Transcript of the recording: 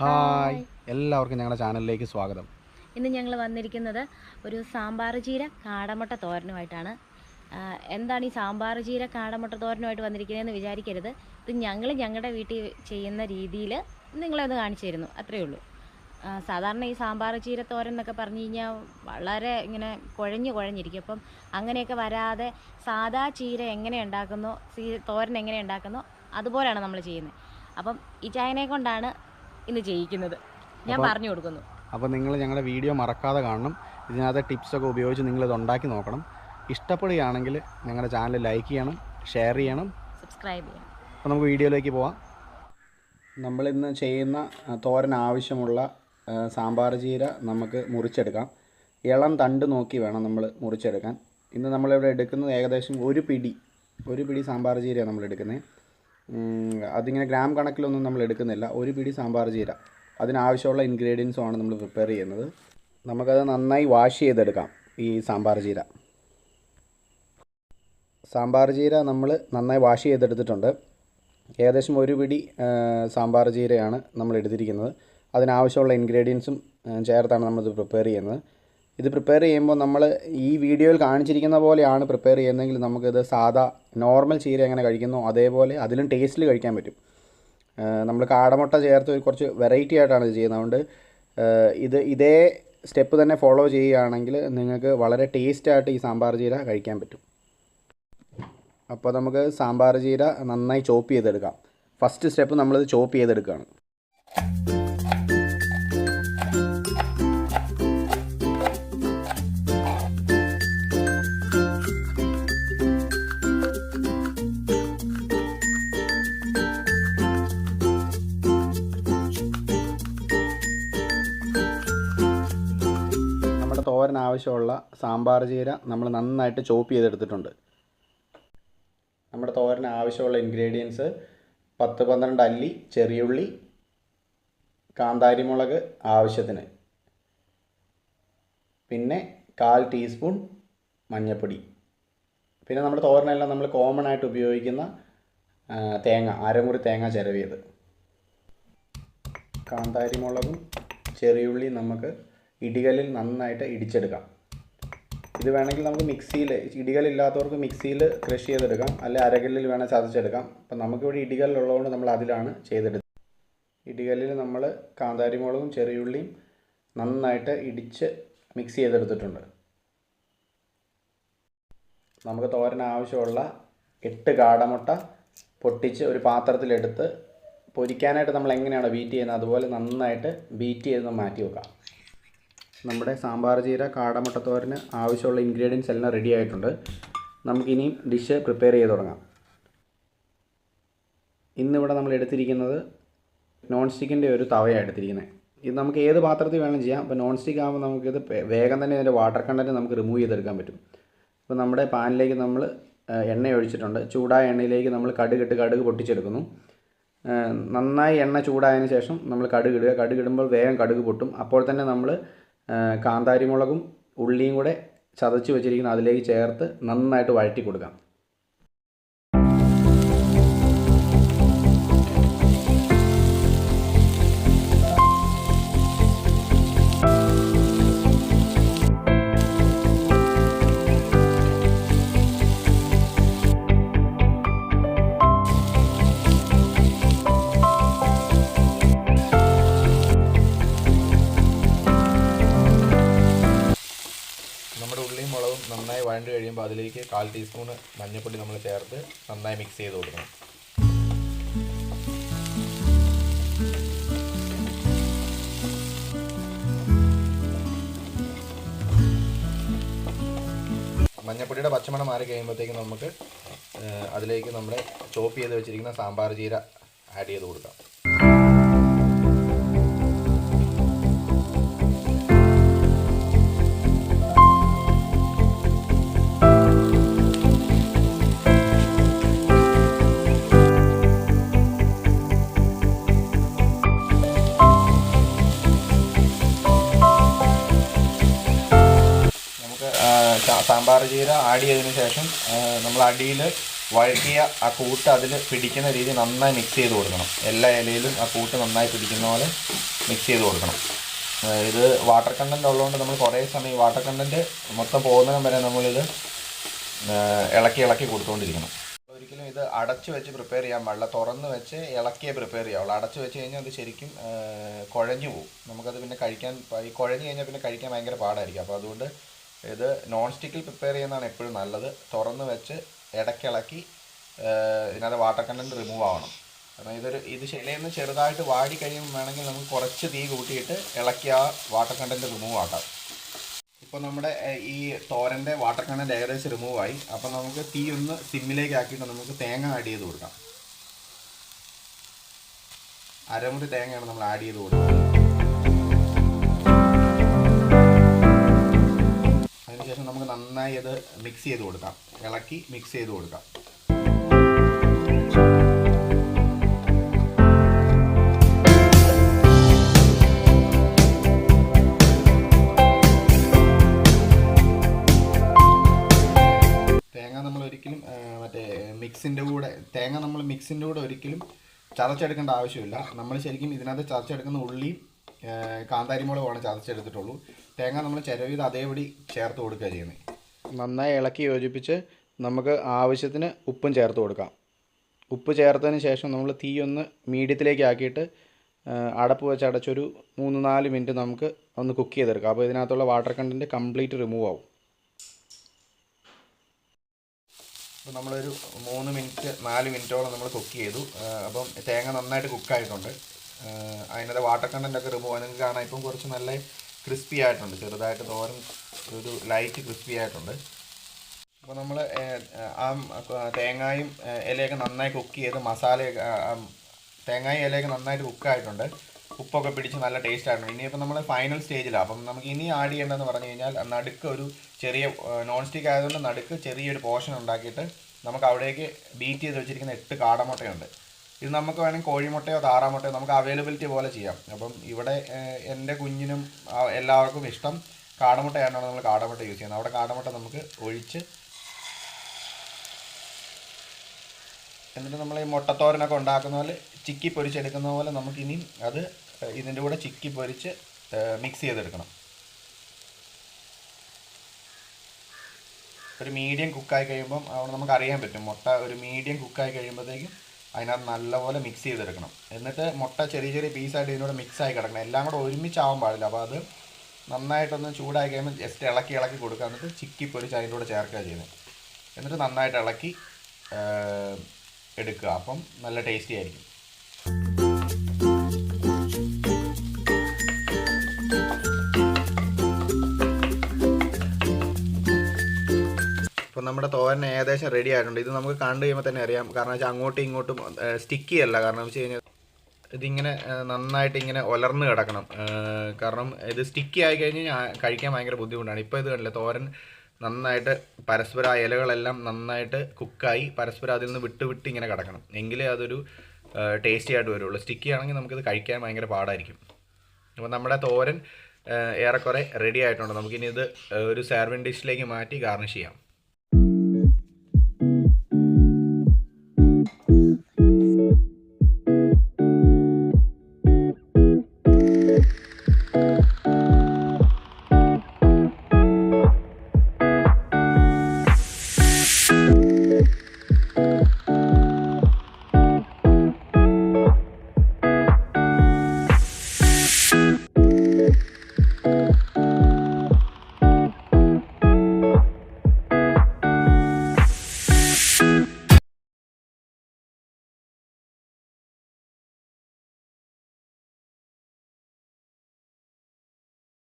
Hi. എല്ലാവർക്കും ഞങ്ങളുടെ ചാനലിലേക്ക് സ്വാഗതം. ഇന്ന് ഞങ്ങൾ വന്നിരിക്കുന്നത് ഒരു സാമ്പാർ ചീര കാടമുട്ട തോരനുമായിട്ടാണ്. എന്താണ് ഈ സാമ്പാർ ചീര കാടമുട്ട തോരനുമായിട്ട് വന്നിരിക്കുന്നതെന്ന് വിചാരിക്കരുത്. ഇത് ഞങ്ങൾ ഞങ്ങളുടെ വീട്ടിൽ ചെയ്യുന്ന രീതിയിൽ നിങ്ങളെ ഒന്ന് കാണിച്ചു തരുന്നു. അത്രയേ ഉള്ളൂ. സാധാരണ ഈ സാമ്പാർ ചീര തോരൻ എന്നൊക്കെ പറഞ്ഞു കഴിഞ്ഞാൽ വളരെ ഇങ്ങനെ കുഴഞ്ഞു കുഴഞ്ഞിരിക്കും. അപ്പം അങ്ങനെയൊക്കെ വരാതെ സാധാ ചീര എങ്ങനെ ഉണ്ടാക്കുന്നു തോരൻ എങ്ങനെ ഉണ്ടാക്കുന്നു അതുപോലെയാണ് നമ്മൾ ചെയ്യുന്നത്. അപ്പം ഈ ചായനെ കൊണ്ടാണ് ഇന്ന് ചെയ്യിക്കുന്നത് ഞാൻ പറഞ്ഞു കൊടുക്കുന്നു. അപ്പോൾ നിങ്ങൾ ഞങ്ങളുടെ വീഡിയോ മറക്കാതെ കാണണം. ഇതിനകത്ത് ടിപ്സൊക്കെ ഉപയോഗിച്ച് നിങ്ങളിത് ഉണ്ടാക്കി നോക്കണം. ഇഷ്ടപ്പെടുകയാണെങ്കിൽ ഞങ്ങളുടെ ചാനൽ ലൈക്ക് ചെയ്യണം ഷെയർ ചെയ്യണം. സബ്സ്ക്രൈബ് ചെയ്യണം. അപ്പോൾ നമുക്ക് വീഡിയോയിലേക്ക് പോവാം. നമ്മളിന്ന് ചെയ്യുന്ന തോരൻ ആവശ്യമുള്ള സാമ്പാർ ചീര നമുക്ക് മുറിച്ചെടുക്കാം. ഇളം തണ്ട് നോക്കി വേണം നമ്മൾ മുറിച്ചെടുക്കാൻ. ഇന്ന് നമ്മളിവിടെ എടുക്കുന്നത് ഏകദേശം ഒരു പിടി ഒരു പിടി സാമ്പാർ ചീരയാണ് നമ്മൾ എടുക്കുന്നത്. അതിങ്ങനെ ഗ്രാം കണക്കിലൊന്നും നമ്മൾ എടുക്കുന്നില്ല. ഒരു പിടി സാമ്പാർ ചീര. അതിനാവശ്യമുള്ള ഇൻഗ്രീഡിയൻസും ആണ് നമ്മൾ പ്രിപ്പയർ ചെയ്യുന്നത്. നമുക്കത് നന്നായി വാഷ് ചെയ്തെടുക്കാം ഈ സാമ്പാർ ജീര സാമ്പാർ ജീര നമ്മൾ നന്നായി വാഷ് ചെയ്തെടുത്തിട്ടുണ്ട്. ഏകദേശം ഒരു പിടി സാമ്പാർ ജീരയാണ് നമ്മൾ എടുത്തിരിക്കുന്നത്. അതിനാവശ്യമുള്ള ഇൻഗ്രീഡിയൻസും ചേർത്താണ് നമ്മളിത് പ്രിപ്പയർ ചെയ്യുന്നത്. ഇത് പ്രിപ്പയർ ചെയ്യുമ്പോൾ നമ്മൾ ഈ വീഡിയോയിൽ കാണിച്ചിരിക്കുന്ന പോലെയാണ് പ്രിപ്പയർ ചെയ്യുന്നതെങ്കിൽ നമുക്കിത് സാധാ നോർമൽ ചീര എങ്ങനെ കഴിക്കുന്നു അതേപോലെ അതിലും ടേസ്റ്റിൽ കഴിക്കാൻ പറ്റും. നമ്മൾ കാടമുട്ട ചേർത്ത് കുറച്ച് വെറൈറ്റി ആയിട്ടാണ് ഇത് ചെയ്യുന്നത്. അതുകൊണ്ട് ഇത് ഇതേ സ്റ്റെപ്പ് തന്നെ ഫോളോ ചെയ്യുകയാണെങ്കിൽ നിങ്ങൾക്ക് വളരെ ടേസ്റ്റായിട്ട് ഈ സാമ്പാർ ചീര കഴിക്കാൻ പറ്റും. അപ്പോൾ നമുക്ക് സാമ്പാർ ചീര നന്നായി ചോപ്പ് ചെയ്തെടുക്കാം. ഫസ്റ്റ് സ്റ്റെപ്പ് നമ്മളിത് ചോപ്പ് ചെയ്തെടുക്കുകയാണ്. ആവശ്യമുള്ള സാമ്പാർ ചീര നമ്മൾ നന്നായിട്ട് ചോപ്പ് ചെയ്തെടുത്തിട്ടുണ്ട്. നമ്മുടെ തോരന് ആവശ്യമുള്ള ഇൻഗ്രീഡിയൻസ് പത്ത് പന്ത്രണ്ട് അല്ലി ചെറിയുള്ളി കാന്താരിമുളക് ആവശ്യത്തിന്. പിന്നെ കാൽ ടീസ്പൂൺ മഞ്ഞൾപ്പൊടി പിന്നെ നമ്മുടെ തോരനെല്ലാം നമ്മൾ കോമൺ ആയിട്ട് ഉപയോഗിക്കുന്ന തേങ്ങ അരമുറി തേങ്ങ ചിരവിയത്. കാന്താരിമുളകും ചെറിയുള്ളിയും നമുക്ക് ഇടികല്ലിൽ നന്നായിട്ട് ഇടിച്ചെടുക്കാം. ഇത് വേണമെങ്കിൽ നമുക്ക് മിക്സിയിൽ ഇടികലില്ലാത്തവർക്ക് മിക്സിയിൽ ക്രഷ് ചെയ്തെടുക്കാം. അല്ലെ അരകല്ലിൽ വേണേൽ ചതച്ചെടുക്കാം. അപ്പം നമുക്കിവിടെ ഇടികലുള്ളതുകൊണ്ട് നമ്മൾ അതിലാണ് ചെയ്തെടുത്തത് ഇടികല്ലിൽ നമ്മൾ കാന്താരിമുളകും ചെറിയുള്ളിയും നന്നായിട്ട് ഇടിച്ച് മിക്സ് ചെയ്തെടുത്തിട്ടുണ്ട്. നമുക്ക് തോരൻ ആവശ്യമുള്ള എട്ട് കാടമുട്ട പൊട്ടിച്ച് ഒരു പാത്രത്തിലെടുത്ത് പൊരിക്കാനായിട്ട് നമ്മൾ എങ്ങനെയാണോ ബീറ്റ് ചെയ്യുന്നത് അതുപോലെ നന്നായിട്ട് ബീറ്റ് ചെയ്ത് മാറ്റി വെക്കാം. നമ്മുടെ സാമ്പാർ ചീര കാടമുട്ടത്തോരന് ആവശ്യമുള്ള ഇൻഗ്രീഡിയൻസ് എല്ലാം റെഡി ആയിട്ടുണ്ട്. നമുക്കിനിയും ഡിഷ് പ്രിപ്പയർ ചെയ്ത് തുടങ്ങാം. ഇന്നിവിടെ നമ്മൾ എടുത്തിരിക്കുന്നത് നോൺ സ്റ്റിക്കിന്റെ ഒരു തവയാണ് എടുത്തിരിക്കുന്നത്. ഇത് നമുക്ക് ഏത് പാത്രത്തിൽ വേണം ചെയ്യാം. അപ്പോൾ നോൺ സ്റ്റിക്ക് ആകുമ്പോൾ നമുക്കിത് വേഗം തന്നെ ഇതിന്റെ വാട്ടർ കണ്ടന്റ് നമുക്ക് റിമൂവ് ചെയ്തെടുക്കാൻ പറ്റും. അപ്പോൾ നമ്മുടെ പാനിലേക്ക് നമ്മൾ എണ്ണ ഒഴിച്ചിട്ടുണ്ട്. ചൂടായ എണ്ണയിലേക്ക് നമ്മൾ കടുകിട്ട് കടുക് പൊട്ടിച്ചെടുക്കുന്നു. നന്നായി എണ്ണ ചൂടായതിന് ശേഷം നമ്മൾ കടുക് ഇടുക. കടുക് ഇടുമ്പോൾ വേഗം കടുക് പൊട്ടും. അപ്പോൾ തന്നെ നമ്മൾ ആ, കാന്താരിമുളകും ഉള്ളിയും കൂടെ ചതച്ച് വെച്ചിരിക്കുന്ന അതിലേക്ക് ചേർത്ത് നന്നായിട്ട് വഴറ്റി കൊടുക്കാം കഴിയുമ്പോൾ അതിലേക്ക് കാൽ ടീസ്പൂൺ മഞ്ഞൾപ്പൊടി നമ്മൾ ചേർത്ത് നന്നായി മിക്സ് ചെയ്ത് കൊടുക്കണം. മഞ്ഞൾപ്പൊടിയുടെ പച്ചമണം മാറി കഴിയുമ്പോഴത്തേക്കും നമുക്ക് അതിലേക്ക് നമ്മുടെ ചോപ്പ് ചെയ്ത് വെച്ചിരിക്കുന്ന സാമ്പാർ ചീര ആഡ് ചെയ്ത് കൊടുക്കാം. സാമ്പാർ ചീര ആഡ് ചെയ്തതിന് ശേഷം നമ്മൾ അടിയിൽ വഴറ്റിയ ആ കൂട്ട് അതിൽ പിടിക്കുന്ന രീതി നന്നായി മിക്സ് ചെയ്ത് കൊടുക്കണം. എല്ലാ ഇലയിലും ആ കൂട്ട് നന്നായി പിടിക്കുന്ന പോലെ മിക്സ് ചെയ്ത് കൊടുക്കണം. ഇത് വാട്ടർ കണ്ടന്റ് ഉള്ളതുകൊണ്ട് നമ്മൾ കുറേ സമയം വാട്ടർ കണ്ടന്റ് മൊത്തം പോകുന്നതിനും വരെ നമ്മളിത് ഇളക്കി ഇളക്കി കൊടുത്തുകൊണ്ടിരിക്കണം. ഒരിക്കലും ഇത് അടച്ചു വെച്ച് പ്രിപ്പയർ ചെയ്യാൻ പാടില്ല. തുറന്ന് വെച്ച് ഇളക്കിയേ പ്രിപ്പയർ ചെയ്യാവുള്ളൂ. അടച്ചു വെച്ച് കഴിഞ്ഞാൽ അത് ശരിക്കും കുഴഞ്ഞു പോകും. നമുക്കത് പിന്നെ കഴിക്കാൻ ഈ കുഴഞ്ഞു കഴിഞ്ഞാൽ പിന്നെ കഴിക്കാൻ ഭയങ്കര പാടായിരിക്കും. അപ്പോൾ അതുകൊണ്ട് ഇത് നോൺ സ്റ്റിക്കിൽ പ്രിപ്പയർ ചെയ്യുന്നതാണ് എപ്പോഴും നല്ലത്. തുറന്ന് വെച്ച് ഇടയ്ക്കിളക്കി ഇതിനകത്ത് വാട്ടർ കണ്ടന്റ് റിമൂവ് ആവണം. കാരണം ഇതൊരു ഇത് ശിലയിൽ ചെറുതായിട്ട് വാടി കഴിയുമ്പോൾ വേണമെങ്കിൽ നമുക്ക് കുറച്ച് തീ കൂട്ടിയിട്ട് ഇളക്കി ആ വാട്ടർ കണ്ടന്റ് റിമൂവ് ആക്കാം. ഇപ്പോൾ നമ്മുടെ ഈ തോരന്റെ വാട്ടർ കണ്ടന്റ് ഏകദേശം റിമൂവ് ആയി. അപ്പോൾ നമുക്ക് തീ ഒന്ന് സിമ്മിലേക്ക് ആക്കിയിട്ട് നമുക്ക് തേങ്ങ ആഡ് ചെയ്ത് കൊടുക്കാം. അരമുറി തേങ്ങയാണ് നമ്മൾ ആഡ് ചെയ്ത് കൊടുക്കുന്നത്. അതിനുശേഷം നമുക്ക് നന്നായി അത് മിക്സ് ചെയ്ത് കൊടുക്കാം. ഇളക്കി മിക്സ് ചെയ്ത് കൊടുക്കാം. തേങ്ങ നമ്മൾ ഒരിക്കലും മറ്റേ മിക്സിന്റെ കൂടെ തേങ്ങ നമ്മൾ മിക്സിന്റെ കൂടെ ഒരിക്കലും ചതച്ചെടുക്കേണ്ട ആവശ്യമില്ല. നമ്മൾ ശരിക്കും ഇതിനകത്ത് ചതച്ചെടുക്കുന്ന ഉള്ളിയും കാന്താരിമുളകുമാണ് ചതച്ചെടുത്തിട്ടുള്ളൂ. തേങ്ങ നമ്മൾ ചിരവിത് അതേപടി ചേർത്ത് കൊടുക്കുക ചെയ്യുന്നത് നന്നായി ഇളക്കി യോജിപ്പിച്ച് നമുക്ക് ആവശ്യത്തിന് ഉപ്പും ചേർത്ത് കൊടുക്കാം. ഉപ്പ് ചേർത്തതിന് ശേഷം നമ്മൾ തീ ഒന്ന് മീഡിയത്തിലേക്ക് ആക്കിയിട്ട് അടപ്പ് വെച്ച് അടച്ചൊരു മൂന്ന് നാല് മിനിറ്റ് നമുക്ക് ഒന്ന് കുക്ക് ചെയ്തെടുക്കാം. അപ്പോൾ ഇതിനകത്തുള്ള വാട്ടർ കണ്ടന്റ് കംപ്ലീറ്റ് റിമൂവ് ആവും. അപ്പോൾ നമ്മളൊരു മൂന്ന് മിനിറ്റ് നാല് മിനിറ്റോളം നമ്മൾ കുക്ക് ചെയ്തു. അപ്പം തേങ്ങ നന്നായിട്ട് കുക്കായിട്ടുണ്ട് അതിനകത്ത് വാട്ടർ കണ്ടന്റ് ഒക്കെ റിമൂവ് നിങ്ങൾക്ക് കാണാം ഇപ്പം കുറച്ച് നല്ല ക്രിസ്പി ആയിട്ടുണ്ട്. ചെറുതായിട്ട് തോരൻ ഒരു ലൈറ്റ് ക്രിസ്പി ആയിട്ടുണ്ട്. അപ്പോൾ നമ്മൾ ആ തേങ്ങായും ഇലയൊക്കെ നന്നായി കുക്ക് ചെയ്ത് മസാലയൊക്കെ തേങ്ങായും ഇലയൊക്കെ നന്നായിട്ട് കുക്കായിട്ടുണ്ട് ഉപ്പൊക്കെ പിടിച്ച് നല്ല ടേസ്റ്റ് ആയിട്ടുണ്ട്. ഇനിയിപ്പോൾ നമ്മൾ ഫൈനൽ സ്റ്റേജിലാണ് അപ്പം നമുക്ക് ഇനി ആഡ് ചെയ്യേണ്ടതെന്ന് പറഞ്ഞു കഴിഞ്ഞാൽ നടുക്ക് ഒരു ചെറിയ നോൺ സ്റ്റിക്ക് ആയതുകൊണ്ട് നടുക്ക് ചെറിയൊരു പോർഷൻ ഉണ്ടാക്കിയിട്ട് നമുക്ക് അവിടേക്ക് ബീറ്റ് ചെയ്ത് വെച്ചിരിക്കുന്ന എട്ട് കാടമുട്ടയുണ്ട്. ഇത് നമുക്ക് വേണമെങ്കിൽ കോഴിമുട്ടയോ താറാമുട്ടയോ നമുക്ക് അവൈലബിലിറ്റി പോലെ ചെയ്യാം. അപ്പം ഇവിടെ എന്റെ കുഞ്ഞിനും എല്ലാവർക്കും ഇഷ്ടം കാടമുട്ടയാണോ നമ്മൾ കാടമുട്ട യൂസ് ചെയ്യുന്നത്. അവിടെ കാടമുട്ട നമുക്ക് ഒഴിച്ച് എന്നിട്ട് നമ്മൾ ഈ മുട്ടത്തോരനൊക്കെ ഉണ്ടാക്കുന്ന പോലെ ചിക്കി പൊരിച്ചെടുക്കുന്ന പോലെ നമുക്കിനി അത് ഇതിന്റെ കൂടെ ചിക്കി പൊരിച്ച് മിക്സ് ചെയ്തെടുക്കണം. ഒരു മീഡിയം കുക്കായി കഴിയുമ്പം നമുക്ക് അറിയാൻ പറ്റും. മുട്ട ഒരു മീഡിയം കുക്കായി കഴിയുമ്പോഴത്തേക്കും അതിനകത്ത് നല്ലപോലെ മിക്സ് ചെയ്തെടുക്കണം. എന്നിട്ട് മുട്ട ചെറിയ ചെറിയ പീസായിട്ട് ഇതിനോട് മിക്സ് ആയി കിടക്കണം. എല്ലാം കൂടെ ഒരുമിച്ചാവാൻ പാടില്ല. അപ്പോൾ അത് നന്നായിട്ടൊന്ന് ചൂടായി കഴിയുമ്പോൾ ജസ്റ്റ് ഇളക്കി ഇളക്കി കൊടുക്കുക. എന്നിട്ട് ചിക്കി പൊരിച്ച് അതിന്റെ കൂടെ ചേർക്കുക ചെയ്യുന്നത്. എന്നിട്ട് നന്നായിട്ട് ഇളക്കി എടുക്കുക. അപ്പം നല്ല ടേസ്റ്റി ആയിരിക്കും. ഇപ്പോൾ നമ്മുടെ തോരൻ ഏകദേശം റെഡി ആയിട്ടുണ്ട്. ഇത് നമുക്ക് കണ്ടു കഴിയുമ്പോൾ തന്നെ അറിയാം. കാരണം വെച്ചാൽ അങ്ങോട്ടും ഇങ്ങോട്ടും സ്റ്റിക്കി അല്ല. കാരണം വെച്ച് കഴിഞ്ഞാൽ ഇതിങ്ങനെ നന്നായിട്ട് ഇങ്ങനെ ഒലർന്ന് കിടക്കണം. കാരണം ഇത് സ്റ്റിക്കി ആയി കഴിഞ്ഞ് കഴിക്കാൻ ഭയങ്കര ബുദ്ധിമുട്ടാണ്. ഇപ്പോൾ ഇത് കണ്ടില്ല? തോരൻ നന്നായിട്ട് പരസ്പരം ആ ഇലകളെല്ലാം നന്നായിട്ട് കുക്കായി പരസ്പരം അതിൽ നിന്ന് വിട്ട് വിട്ട് ഇങ്ങനെ കിടക്കണം. എങ്കിലേ അതൊരു ടേസ്റ്റി ആയിട്ട് വരുള്ളൂ. സ്റ്റിക്കി ആണെങ്കിൽ നമുക്കിത് കഴിക്കാൻ ഭയങ്കര പാടായിരിക്കും. അപ്പോൾ നമ്മുടെ തോരൻ ഏറെക്കുറെ റെഡി ആയിട്ടുണ്ട്. നമുക്കിനി ഇത് ഒരു സെർവിങ് ഡിഷിലേക്ക് മാറ്റി ഗാർണിഷ് ചെയ്യാം.